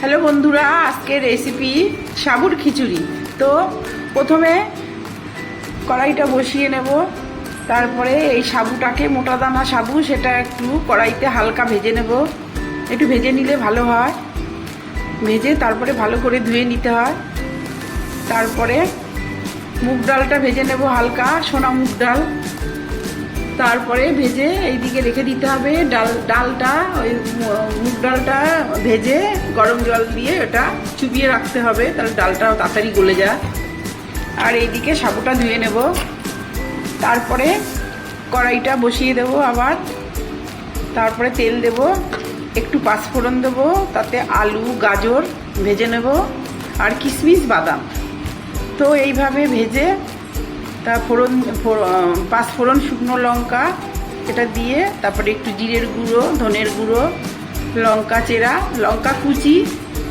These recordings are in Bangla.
হ্যালো বন্ধুরা, আজকের রেসিপি সাবুর খিচুড়ি। তো প্রথমে কড়াইটা বসিয়ে নেব, তারপরে এই সাবুটাকে মোটা দানা সাবু, সেটা একটু কড়াইতে হালকা ভেজে নেব। একটু ভেজে নিলে ভালো হয়। ভেজে তারপরে ভালো করে ধুয়ে নিতে হয়। তারপরে মুগ ডালটা ভেজে নেব হালকা, সোনা মুগ ডাল। তারপরে ভেজে এইদিকে রেখে দিতে হবে। ডাল, ডালটা, ওই মুগ ডালটা ভেজে গরম জল দিয়ে ওটা চুবিয়ে রাখতে হবে, তাহলে ডালটাও তাড়াতাড়ি গলে যায়। আর এইদিকে সাবুটা ধুয়ে নেব। তারপরে কড়াইটা বসিয়ে দেব আবার। তারপরে তেল দেব, একটু পাঁচফোড়ন দেব, তাতে আলু, গাজর ভেজে নেব, আর কিশমিশ বাদাম। তো এইভাবে ভেজে তা ফোড়ন পাঁচ ফোড়ন শুকনো লঙ্কা, এটা দিয়ে তারপরে একটু জিরের গুঁড়ো, ধনের গুঁড়ো, লঙ্কা চেরা, লঙ্কা কুচি,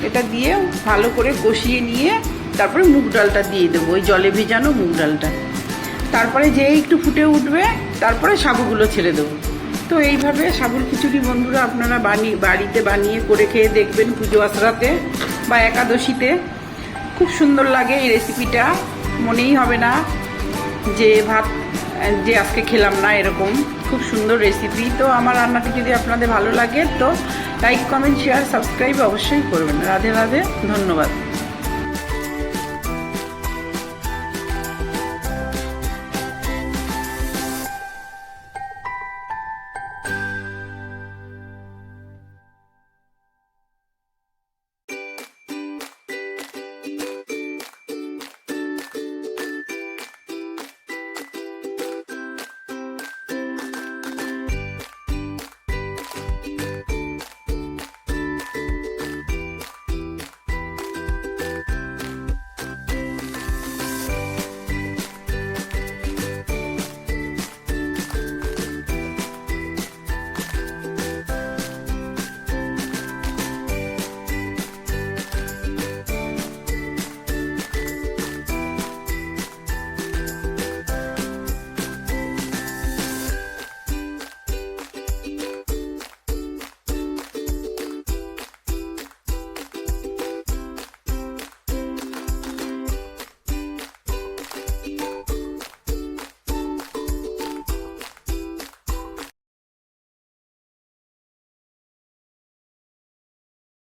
এটা দিয়ে ভালো করে কষিয়ে নিয়ে তারপরে মুগ ডালটা দিয়ে দেবো, ওই জলে ভেজানো মুগ ডালটা। তারপরে যে একটু ফুটে উঠবে, তারপরে সাবুগুলো ছেড়ে দেবো। তো এইভাবে সাবুর খিচুড়ি বন্ধুরা আপনারা বানিয়ে বাড়িতে বানিয়ে করে খেয়ে দেখবেন পুজো আশ্রাতে বা একাদশীতে। খুব সুন্দর লাগে এই রেসিপিটা মনেই হবে না। যে ভাত, যে আজকে খেলাম না এরকম, খুব সুন্দর রেসিপি তো আমার রান্নাটি যদি আপনাদের ভালো লাগে, তো লাইক কমেন্ট শেয়ার সাবস্ক্রাইব অবশ্যই করবেন। রাধে রাধে, ধন্যবাদ।